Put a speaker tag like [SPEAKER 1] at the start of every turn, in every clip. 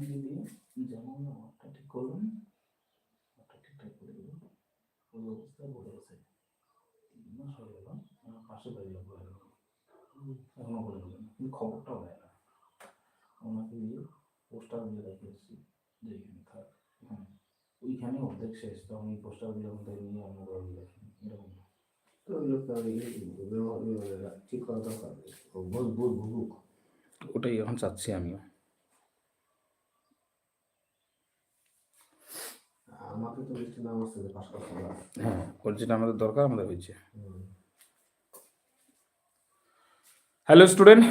[SPEAKER 1] দিয়ে দিয়ে যেমন আমারটা ঠিক করলাম ওটা ঠিকঠাক করে দেবো ওই অবস্থায় বলে বসে তিন মাস হয়ে গেল, আমার পাশে বাড়ি লোক হয়ে গেল। এখনও করে দেবেন কিন্তু খবরটাও দেয় না। ওনাকে দিয়ে পোস্টার দিয়ে এসেছি যে এখানে থাক। হ্যাঁ ওইখানে অর্ধেক শেষ তখন এই পোস্টারগুলো ওখান থেকে নিয়ে অন্য করে দিলে এরকম।
[SPEAKER 2] ব্যবহার ব্যবহার ঠিক করা দরকার বল বল
[SPEAKER 1] ওটাই এখন চাচ্ছি আমিও।
[SPEAKER 2] আমাকে তো লিস্টে নাম আসছে যে করতে
[SPEAKER 1] হ্যাঁ ওর যেটা আমাদের দরকার আমাদের হয়েছে। হ্যালো স্টুডেন্ট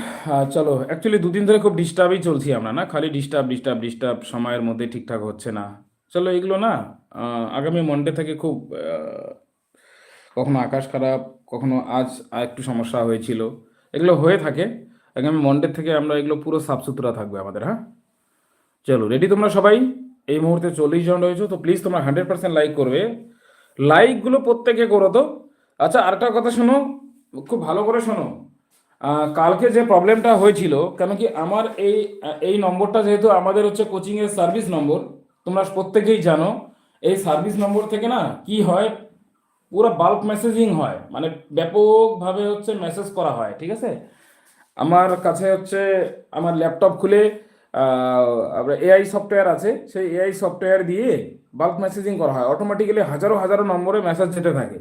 [SPEAKER 1] চলো অ্যাকচুয়ালি দুদিন ধরে খুব ডিস্টার্বই চলছি আমরা না? খালি ডিস্টার্ব ডিস্টার্ব ডিস্টার্ব সময়ের মধ্যে ঠিকঠাক হচ্ছে না। চলো এগুলো না আগামী মন্ডে থেকে খুব কখনো আকাশ খারাপ কখনো আজ আর একটু সমস্যা হয়েছিল। এগুলো হয়ে থাকে। আগামী মন্ডে থেকে আমরা এগুলো পুরো সাফ সুতরা থাকবে আমাদের হ্যাঁ? চলো রেডি তোমরা সবাই? এই মুহূর্তে চল্লিশ জন রয়েছো, তো প্লিজ তোমরা হান্ড্রেড পার্সেন্ট লাইক করবে। লাইকগুলো প্রত্যেকে করো তো। আচ্ছা আরেকটা কথা শোনো, খুব ভালো করে শোনো। কালকে যে প্রবলেমটা হয়েছিল, কেন কি আমার এই এই নম্বরটা যেহেতু আমাদের হচ্ছে কোচিংয়ের সার্ভিস নম্বর, তোমরা প্রত্যেকেই জানো, এই সার্ভিস নম্বর থেকে না কি হয়, পুরো বাল্ক মেসেজিং হয় মানে ব্যাপকভাবে হচ্ছে মেসেজ করা হয়, ঠিক আছে? আমার কাছে হচ্ছে, আমার ল্যাপটপ খুলে এআই সফটওয়্যার আছে, সেই এআই সফটওয়্যার দিয়ে বাল্ক মেসেজিং করা হয়। অটোমেটিক্যালি হাজারো হাজারো নম্বরে মেসেজ যেতে থাকে।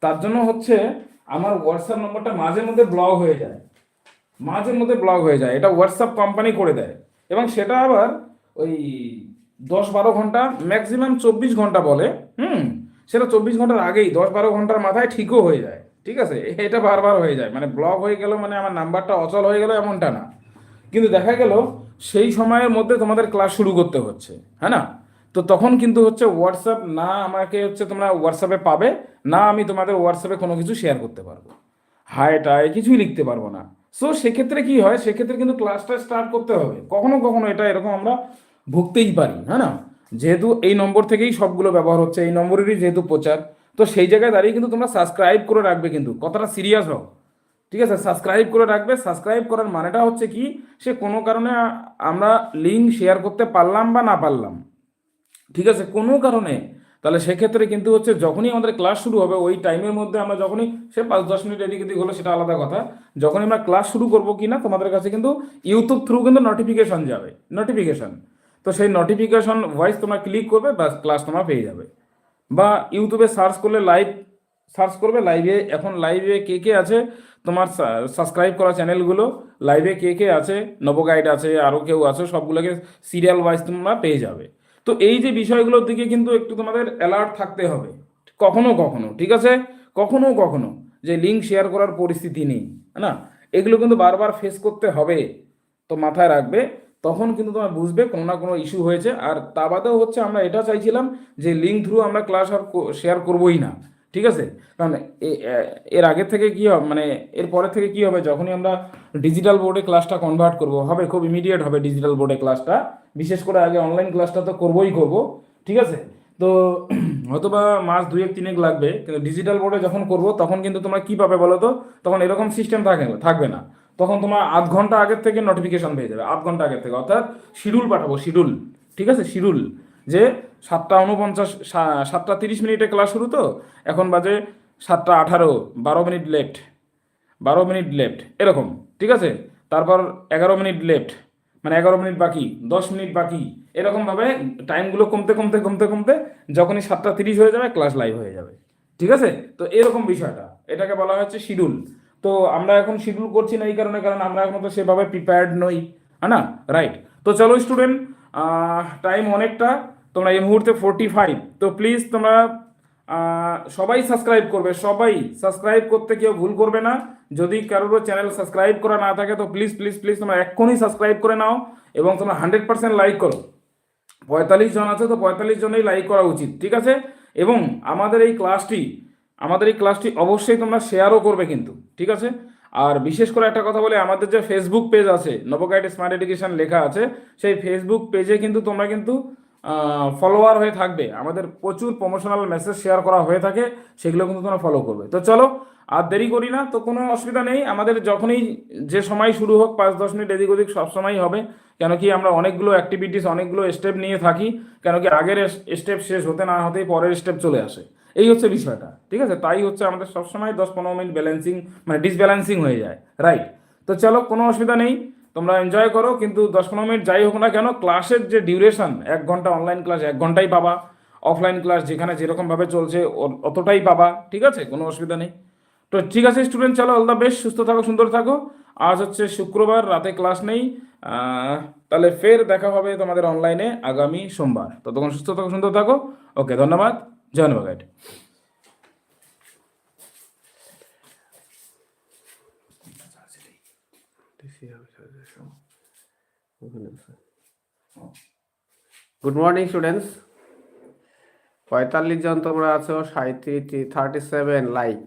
[SPEAKER 1] তার জন্য হচ্ছে আমার হোয়াটসঅ্যাপ নম্বরটা মাঝে মধ্যে ব্লক হয়ে যায়। মাঝে মধ্যে ব্লক হয়ে যায়। এটা হোয়াটসঅ্যাপ কোম্পানি করে দেয়। এবং সেটা আবার ওই দশ বারো ঘণ্টা ম্যাক্সিমাম চব্বিশ ঘণ্টা বলে। হুম, সেটা চব্বিশ ঘণ্টার আগেই, দশ বারো ঘণ্টার মাথায় ঠিকও হয়ে যায়। ঠিক আছে? এটা বারবার হয়ে যায়। মানে ব্লক হয়ে গেল মানে আমার নাম্বারটা অচল হয়ে গেল এমনটা না। কিন্তু দেখা গেল সেই সময়ের মধ্যে তোমাদের ক্লাস শুরু করতে হচ্ছে হ্যাঁ না? তো তখন কিন্তু হচ্ছে হোয়াটসঅ্যাপ না আমাকে হচ্ছে তোমরা হোয়াটসঅ্যাপে পাবে, না আমি তোমাদের হোয়াটসঅ্যাপে কোনো কিছু শেয়ার করতে পারব। হাই টায় কিছুই লিখতে পারব না। সো সেক্ষেত্রে কি হয়? সেক্ষেত্রে কিন্তু ক্লাসটা স্টার্ট করতে হবে। কখনো কখনো এটা এরকম আমরা ভুগতেই পারি হ্যাঁ না? যেহেতু এই নম্বর থেকেই সবগুলো ব্যবহার হচ্ছে, এই নম্বরেরই যেহেতু প্রচার, তো সেই জায়গায় দাঁড়িয়ে কিন্তু তোমরা সাবস্ক্রাইব করে রাখবে কিন্তু। কতটা সিরিয়াস হও। ঠিক আছে সাবস্ক্রাইব করে রাখবে। সাবস্ক্রাইব করার মানেটা হচ্ছে কি? সে কোনো কারণে আমরা লিঙ্ক শেয়ার করতে পারলাম বা না পারলাম। ঠিক আছে, কোনো কারণে। তাহলে সেক্ষেত্রে কিন্তু হচ্ছে যখনই আমাদের ক্লাস শুরু হবে, ওই টাইমের মধ্যে আমরা যখনই, সে পাঁচ দশ মিনিট এদিক এদিক হলো, সেটা আলাদা কথা। যখনই আমরা ক্লাস শুরু করব কি না, তোমাদের কাছে কিন্তু ইউটিউব থ্রু কিন্তু নোটিফিকেশন যাবে। নোটিফিকেশন তো সেই নোটিফিকেশন ভয়েস তোমরা ক্লিক করবে বা ক্লাস তোমরা পেয়ে যাবে। বা ইউটিউবে সার্চ করলে লাইভ সার্চ করবে লাইভে এখন লাইভে কে কে আছে? তোমার সাবস্ক্রাইব করা চ্যানেলগুলো লাইভে কে কে আছে নবগাইড আছে আরও কেউ আছে, সবগুলোকে সিরিয়াল ওয়াইজ তোমরা পেয়ে যাবে। তো এই যে বিষয়গুলোর দিকে কিন্তু একটু তোমাদের অ্যালার্ট থাকতে হবে। কখনো কখনো, ঠিক আছে? কখনো কখনো যে লিঙ্ক শেয়ার করার পরিস্থিতি নেই না? এগুলো কিন্তু বারবার ফেস করতে হবে, তো মাথায় রাখবে। তখন কিন্তু তোমার বুঝবে কোনো না কোনো ইস্যু হয়েছে। আর তা বাদেও হচ্ছে আমরা এটা চাইছিলাম যে লিঙ্ক থ্রু আমরা ক্লাস আর শেয়ার করবোই না। ঠিক আছে? কারণ এর আগে থেকে কি হবে মানে এর পরে থেকে কি হবে? যখনই আমরা ডিজিটাল বোর্ডে ক্লাসটা কনভার্ট করব, হবে খুব ইমিডিয়েট হবে ডিজিটাল বোর্ডে ক্লাসটা বিশেষ করে আগে অনলাইন ক্লাসটা তো করবোই করব, ঠিক আছে? তো হয়তোবা মাস দুয়েক, তিনেক লাগবে, কিন্তু ডিজিটাল বোর্ডে যখন করব, তখন কিন্তু তোমরা কি পাবে বলো তো? তখন এরকম সিস্টেম থাকে, থাকবে না। তখন তোমার আধ ঘণ্টা আগের থেকে নোটিফিকেশন পেয়ে যাবে, আধ ঘণ্টা আগের থেকে। অর্থাৎ শিডিউল পাঠাবো, শিডিউল, ঠিক আছে? শিডিউল, যে সাতটা উনপঞ্চাশ সাতটা তিরিশ মিনিটে ক্লাস শুরু তো? এখন বাজে সাতটা আঠারো, বারো মিনিট লেফট বারো মিনিট লেফট এরকম, ঠিক আছে? তারপর এগারো মিনিট লেফট মানে এগারো মিনিট বাকি, দশ মিনিট বাকি, এরকমভাবে টাইমগুলো কমতে কমতে কমতে কমতে যখনই সাতটা তিরিশ হয়ে যাবে, ক্লাস লাইভ হয়ে যাবে, ঠিক আছে? তো এরকম বিষয়টা, এটাকে বলা হচ্ছে শিডিউল তো আমরা এখন শিডিউল করছি না এই কারণে, কারণ আমরা এখন তো সেভাবে প্রিপেয়ার্ড নই হ্যাঁ না? রাইট তো চলো স্টুডেন্ট টাইম অনেকটা তোমরা এই মুহূর্তে ফোরটি ফাইভ তো প্লিজ তোমরা সবাই সাবস্ক্রাইব করবে, সবাই সাবস্ক্রাইব করতে কেউ ভুল করবে না। যদি কারোর চ্যানেল সাবস্ক্রাইব করা না থাকে, তো প্লিজ প্লিজ প্লিজ তোমরা এক্ষুনি সাবস্ক্রাইব করে নাও এবং তোমরা হান্ড্রেড পার্সেন্ট লাইক করো। পঁয়তাল্লিশ জন আছে, তো পঁয়তাল্লিশ জনেই লাইক করা উচিত, ঠিক আছে? এবং আমাদের এই ক্লাসটি আমাদের এই ক্লাসটি অবশ্যই তোমরা শেয়ারও করবে কিন্তু, ঠিক আছে? আর বিশেষ করে একটা কথা বলে, আমাদের যে ফেসবুক পেজ আছে নবগাইড স্মার্ট এডুকেশন লেখা আছে, সেই ফেসবুক পেজে কিন্তু তোমরা কিন্তু ফলোয়ার হয়ে থাকবে। আমাদের প্রচুর প্রমোশনাল মেসেজ শেয়ার করা হয়ে থাকে, সেগুলো কিন্তু তোমরা ফলো করবে। তো চলো, আর দেরি করি না, তো কোনো অসুবিধা নেই। আমাদের যখনই যে সময় শুরু হোক, পাঁচ দশ মিনিট এদিক ওদিক সবসময়ই হবে, কেন কি আমরা অনেকগুলো অ্যাক্টিভিটিস অনেকগুলো স্টেপ নিয়ে থাকি, কেন কি আগের স্টেপ শেষ হতে না হতেই পরের স্টেপ চলে আসে। এই হচ্ছে বিষয়টা, ঠিক আছে? তাই হচ্ছে আমাদের সবসময় দশ পনেরো মিনিট ব্যালেন্সিং মানে ডিসব্যালেন্সিং হয়ে যায় রাইট তো চলো, কোনো অসুবিধা নেই। তোমরা এনজয় করো, কিন্তু দশ পনেরো মিনিট যাই হোক না কেন, ক্লাসের যে ডিউরেশন এক ঘণ্টা অনলাইন ক্লাস এক ঘন্টাই পাবা। অফলাইন ক্লাস যেখানে যেরকমভাবে চলছে অতটাই পাবা, ঠিক আছে? কোনো অসুবিধা নেই। তো ঠিক আছে স্টুডেন্ট চলো অল দ্য বেস্ট সুস্থ থাকো, সুন্দর থাকো। আজ হচ্ছে শুক্রবার, রাতে ক্লাস নেই। তাহলে ফের দেখা হবে তোমাদের অনলাইনে আগামী সোমবার। ততক্ষণ সুস্থ থাকো, সুন্দর থাকো। ওকে ধন্যবাদ। জয় গাইড
[SPEAKER 3] গুড মর্নিং স্টুডেন্টস পঁয়তাল্লিশ জন তোমরা আছো সাঁত্রিশ thirty seven like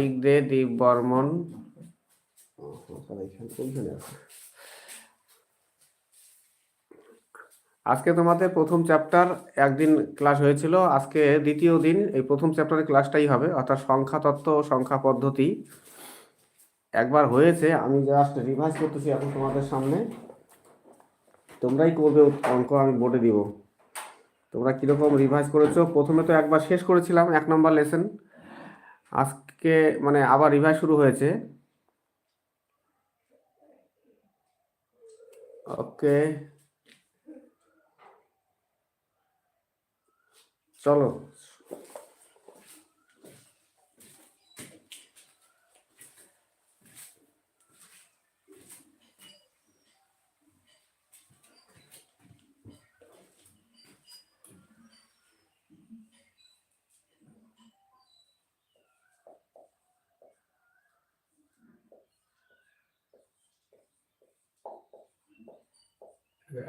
[SPEAKER 3] Rigdeep Barman আজকে তোমাদের প্রথম চ্যাপ্টার একদিন ক্লাস হয়েছিল। আজকে দ্বিতীয় দিন এই প্রথম চ্যাপ্টারের ক্লাসটাই হবে, অর্থাৎ সংখ্যা তত্ত্ব সংখ্যা পদ্ধতি একবার হয়েছে, আমি জাস্ট রিভাইজ করতেছি এখন তোমাদের সামনে। তোমরাই করবে, অঙ্ক আমি বোর্ডে দিব। তোমরা কীরকম রিভাইজ করেছ? প্রথমে তো একবার শেষ করেছিলাম, এক নম্বর লেসন আজকে মানে আবার রিভাইজ শুরু হয়েছে। ওকে চলো।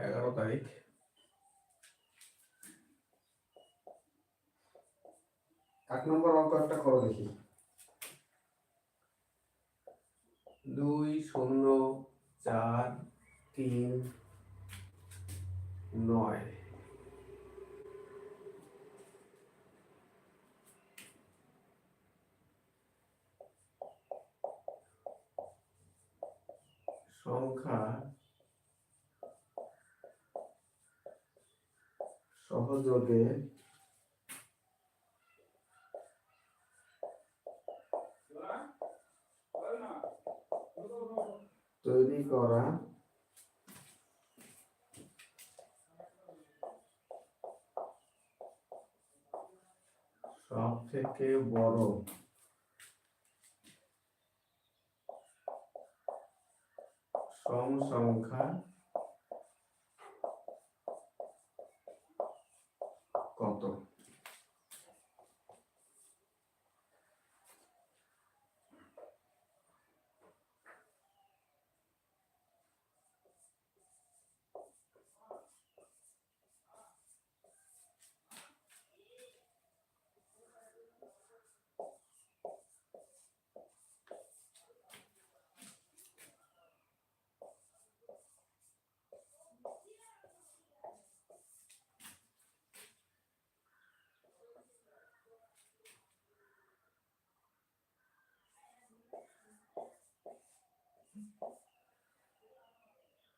[SPEAKER 3] এগারো তারিখ। এক নম্বর অঙ্ক একটা করো দেখি। দুই শূন্য চার তিন নয়। সংখ্যা সহযোগে তৈরি করা সব থেকে বড় সম সংখ্যা কত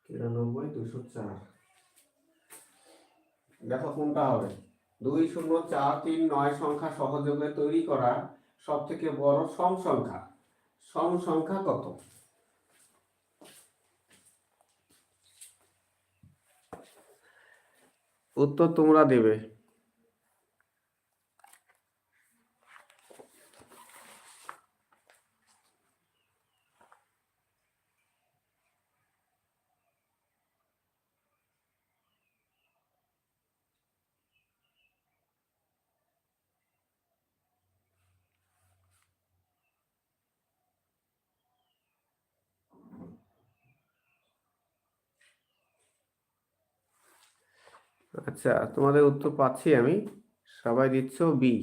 [SPEAKER 3] তিরানব্বই দুশো চার। দেখো কোনটা হবে। দুই শূন্য চার তিন নয় সংখ্যা সহযোগে তৈরি করা সব থেকে বড় সম সংখ্যা সম সংখ্যা কত? উত্তর তোমরা দেবে। আচ্ছা তোমাদের উত্তর পাচ্ছি আমি। সবাই দিচ্ছ বি।